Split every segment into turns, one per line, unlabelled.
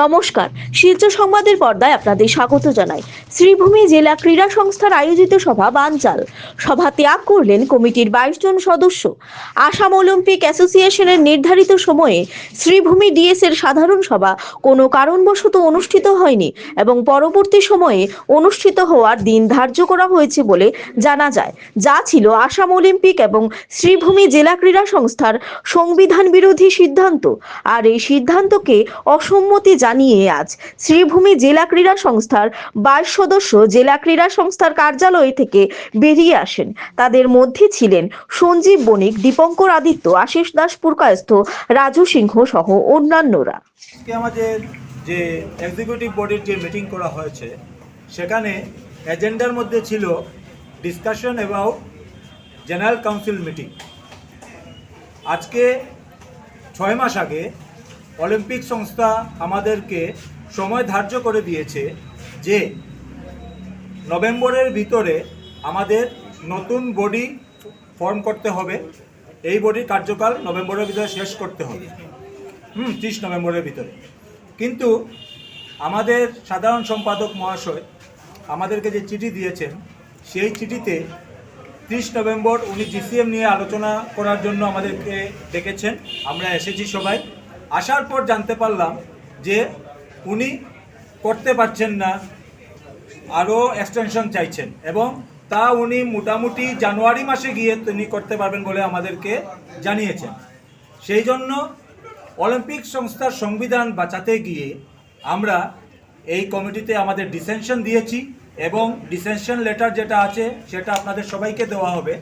নমস্কার। শিলচর সংবাদের পর্দায় আপনাদের স্বাগত জানাই। শ্রীভূমি জেলা ক্রীড়া সংস্থার আয়োজিত সভা বানচাল। সভা ত্যাগ করলেন কমিটির বাইশ জন সদস্য। আসাম অলিম্পিক অ্যাসোসিয়েশনের নির্ধারিত সময়ে শ্রীভূমি ডিএস এর সাধারণ সভা কোনো কারণবশত অনুষ্ঠিত হয়নি এবং পরবর্তী সময়ে অনুষ্ঠিত হওয়ার দিন ধার্য করা হয়েছে বলে জানা যায়। যা ছিল আসাম অলিম্পিক এবং শ্রীভূমি জেলা ক্রীড়া সংস্থার সংবিধান বিরোধী সিদ্ধান্ত। আর এই সিদ্ধান্তকে অসম্মতি জানিয়ে আজ শ্রীভূমি জেলা ক্রীড়া সংস্থার বাইশ সদস্য জেলা ক্রীড়া সংস্থার কার্যালয় থেকে বেরিয়ে আসেন। তাদের মধ্যে ছিলেন সঞ্জীব বণিক, দীপঙ্কর আদিত্য, আশিস দাস পুরকায়স্থ, রাজু সিংহ সহ অন্যান্যরা।
আমাদের যে এক্সিকিউটিভ বডির যে মিটিং করা হয়েছে, সেখানে এজেন্ডার মধ্যে ছিল discussion about general council meeting আজকে ছয় মাস আগে অলিম্পিক সংস্থা আমাদেরকে সময় ধার্য করে দিয়েছে যে নভেম্বরের ভিতরে আমাদের নতুন বডি ফর্ম করতে হবে। এই বডির কার্যকাল নভেম্বরের ভিতরে শেষ করতে হবে। হুম, ত্রিশ নভেম্বরের ভিতরে। কিন্তু আমাদের সাধারণ সম্পাদক মহাশয় আমাদেরকে যে চিঠি দিয়েছেন, সেই চিঠিতে ত্রিশ নভেম্বর উনি জিসিএম নিয়ে আলোচনা করার জন্য আমাদেরকে ডেকেছেন। আমরা এসেছি সবাই। আসার পর জানতে পারলাম যে উনি করতে পারছেন না, আরও এক্সটেনশন চাইছেন এবং তা উনি মোটামুটি জানুয়ারি মাসে গিয়ে তিনি করতে পারবেন বলে আমাদেরকে জানিয়েছেন। সেই জন্য অলিম্পিক সংস্থার সংবিধান বাঁচাতে গিয়ে আমরা এই কমিটিতে আমাদের ডিসেনশন দিয়েছি এবং ডিসেনশন লেটার যেটা আছে সেটা আপনাদের সবাইকে দেওয়া হবে।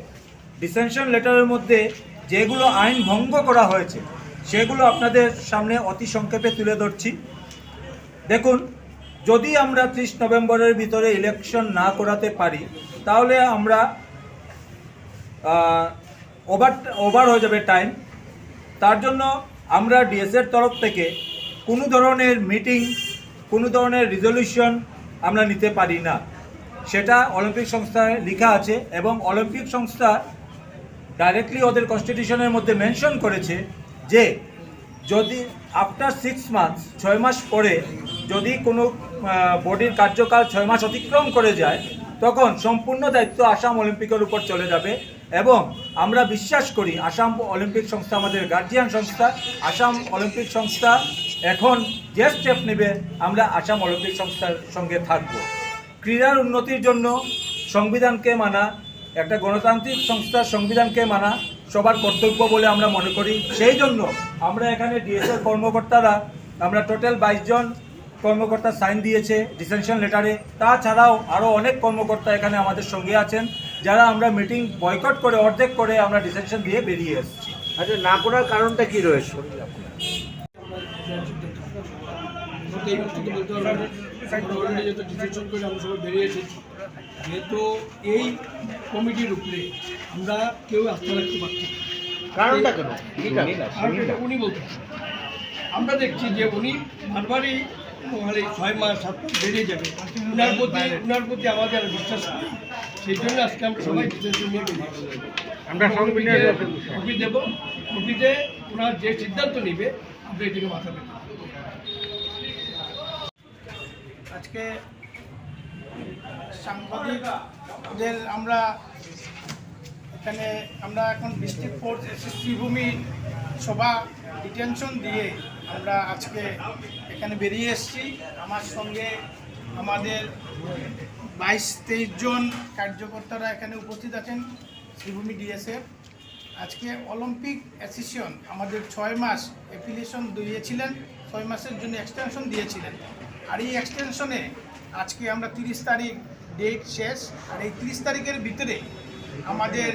ডিসেনশন লেটারের মধ্যে যেগুলো আইন ভঙ্গ করা হয়েছে সেগুলো আপনাদের সামনে অতি সংক্ষেপে তুলে ধরছি। দেখুন, যদি আমরা ত্রিশ নভেম্বরের ভিতরে ইলেকশন না করাতে পারি, তাহলে আমরা ওভার ওভার হয়ে যাবে টাইম তার জন্য আমরা ডিএসের তরফ থেকে কোনো ধরনের মিটিং কোনো ধরনের রিজলিউশন আমরা নিতে পারি না। সেটা অলিম্পিক সংস্থায় লেখা আছে এবং অলিম্পিক সংস্থা ডাইরেক্টলি ওদের কনস্টিটিউশনের মধ্যে মেনশন করেছে যে যদি আফটার সিক্স মান্থস ছয় মাস পরে যদি কোনো বডির কার্যকাল ছয় মাস অতিক্রম করে যায়, তখন সম্পূর্ণ দায়িত্ব আসাম অলিম্পিকের উপর চলে যাবে এবং আমরা বিশ্বাস করি আসাম অলিম্পিক সংস্থা আমাদের গার্জিয়ান সংস্থা। আসাম অলিম্পিক সংস্থা এখন যে স্টেপ নেবে, আমরা আসাম অলিম্পিক সংস্থার সঙ্গে থাকব। ক্রীড়ার উন্নতির জন্য সংবিধানকে মানা, একটা গণতান্ত্রিক সংস্থার সংবিধানকে মানা সবার কর্তব্য বলে আমরা মনে করি। সেই জন্য আমরা এখানে ডিএসএল কর্মকর্তারা আমরা টোটাল বাইশ জন কর্মকর্তা সাইন দিয়েছে ডিসেনশন লেটারে তাছাড়াও আরও অনেক কর্মকর্তা এখানে আমাদের সঙ্গে আছেন যারা আমরা মিটিং বয়কট করে অর্ধেক করে আমরা ডিসেনশন দিয়ে বেরিয়ে এসেছি।
আচ্ছা না করার কারণটা কি রয়েছে?
এই মুহূর্তে বলতে পারব অলরেডি যেহেতু ডিসিশন করে আমরা সবাই বেরিয়ে যেহেতু এই কমিটির উপরে আমরা কেউ আস্থা রাখতে পারছি না।
কারণটা কেন?
উনি বলতে আমরা দেখছি যে উনি বারবারই মানে ছয় মাস সাত মাস বেরিয়ে যাবে। উনার প্রতি উনার প্রতি আমাদের বিশ্বাস সেই জন্য আজকে আমরা সবাই ডিসিশন নিয়ে
আমরা
কপি দেব কপিতে ওনার যে সিদ্ধান্ত নিবে আমরা এটাকে মাথা পেতে
আজকে সাংবাদিকদের আমরা এখানে আমরা এখন ডিস্ট্রিক্ট ফোর্স এসএসসি ভূমি সভা ডিটেনশন দিয়ে আমরা আজকে এখানে বেরিয়ে এসেছি। আমার সঙ্গে আমাদের বাইশ তেইশ জন কার্যকর্তারা এখানে উপস্থিত আছেন, শ্রীভূমি ডিএসএফ আজকে অলিম্পিক অ্যাসোসিয়েশন আমাদের ছয় মাস অ্যাপ্লিকেশন দিয়েছিলেন, ছয় মাসের জন্য এক্সটেনশন দিয়েছিলেন। আর এই এক্সটেনশনে আজকে আমরা তিরিশ তারিখ ডেট শেষ, আর এই তিরিশ তারিখের ভিতরে আমাদের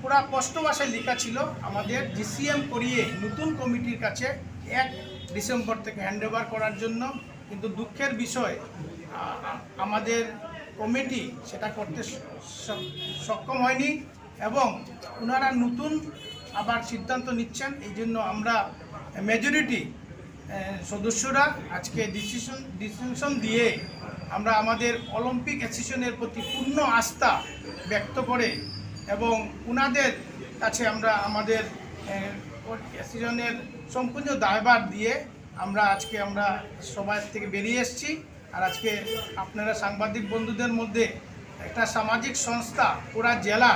পুরা স্পষ্ট ভাষায় লেখা ছিল, আমাদের জিসিএম করিয়ে নতুন কমিটির কাছে এক ডিসেম্বর থেকে হ্যান্ড করার জন্য। কিন্তু দুঃখের বিষয় আমাদের কমিটি সেটা করতে সক্ষম হয়নি এবং ওনারা নতুন আবার সিদ্ধান্ত নিচ্ছেন। এই জন্য আমরা মেজরিটি সদস্যরা আজকে ডিসিশন ডিসিশন দিয়ে আমরা আমাদের অলিম্পিক অ্যাসোসিয়েশনের প্রতি পূর্ণ আস্থা ব্যক্ত করে এবং ওনাদের কাছে আমরা আমাদের অ্যাসোসিয়েশনের সম্পূর্ণ দায়ভার দিয়ে আমরা আজকে আমরা সবাই থেকে বেরিয়ে এসেছি। আর আজকে আপনারা সাংবাদিক বন্ধুদের মধ্যে একটা সামাজিক সংস্থা পুরা জেলা,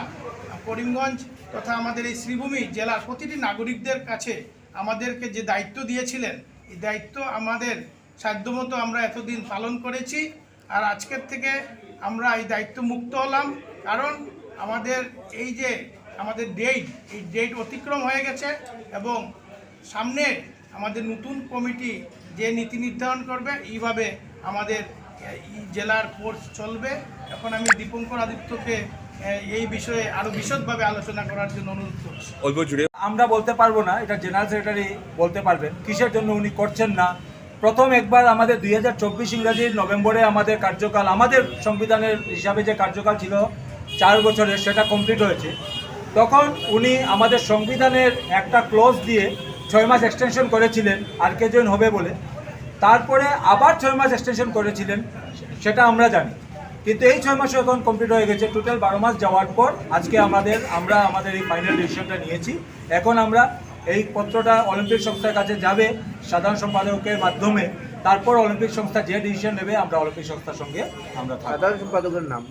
করিমগঞ্জ তথা আমাদের এই শ্রীভূমি জেলার প্রতিটি নাগরিকদের কাছে আমাদেরকে যে দায়িত্ব দিয়েছিলেন দায়িত্ব আমাদের সাধ্যমতো আমরা এতদিন পালন করেছি আর আজকের থেকে আমরা এই দায়িত্ব মুক্ত হলাম। কারণ আমাদের এই যে আমাদের ডেট এই ডেট অতিক্রম হয়ে গেছে এবং সামনে আমাদের নতুন কমিটি যে নীতি নির্ধারণ করবে, এইভাবে আমাদের এই জেলার কোর্স চলবে। এখন আমি দীপঙ্কর আদিত্যকে এই বিষয়ে আরও বিশদভাবে আলোচনা করার জন্য অনুরোধ করছি।
আমরা বলতে পারব না এটা জেনারেল সেক্রেটারি বলতে পারবেন। কিসের জন্য উনি করছেন না? প্রথম একবার আমাদের দুই হাজার চব্বিশ ইংরাজির নভেম্বরে আমাদের কার্যকাল আমাদের সংবিধানের হিসাবে যে কার্যকাল ছিল চার বছরের সেটা কমপ্লিট হয়েছে। তখন উনি আমাদের সংবিধানের একটা ক্লোজ দিয়ে ছয় মাস এক্সটেনশন করেছিলেন আর কে জয়েন হবে বলে। তারপরে আবার ছয় মাস এক্সটেনশন করেছিলেন সেটা আমরা জানি। কিন্তু এই ছয় মাসও এখন কমপ্লিট হয়ে গেছে। টোটাল বারো মাস যাওয়ার পর আজকে আমাদের আমরা আমাদের এই ফাইনাল ডিসিশনটা নিয়েছি। এখন আমরা এই পত্রটা অলিম্পিক সংস্থার কাছে যাবে সাধারণ সম্পাদকের মাধ্যমে। তারপর অলিম্পিক সংস্থা যে ডিসিশন নেবে আমরা অলিম্পিক সংস্থার সঙ্গে আমরা
সাধারণ সম্পাদকের নাম?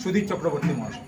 সুদীপ চক্রবর্তী মহাশয়।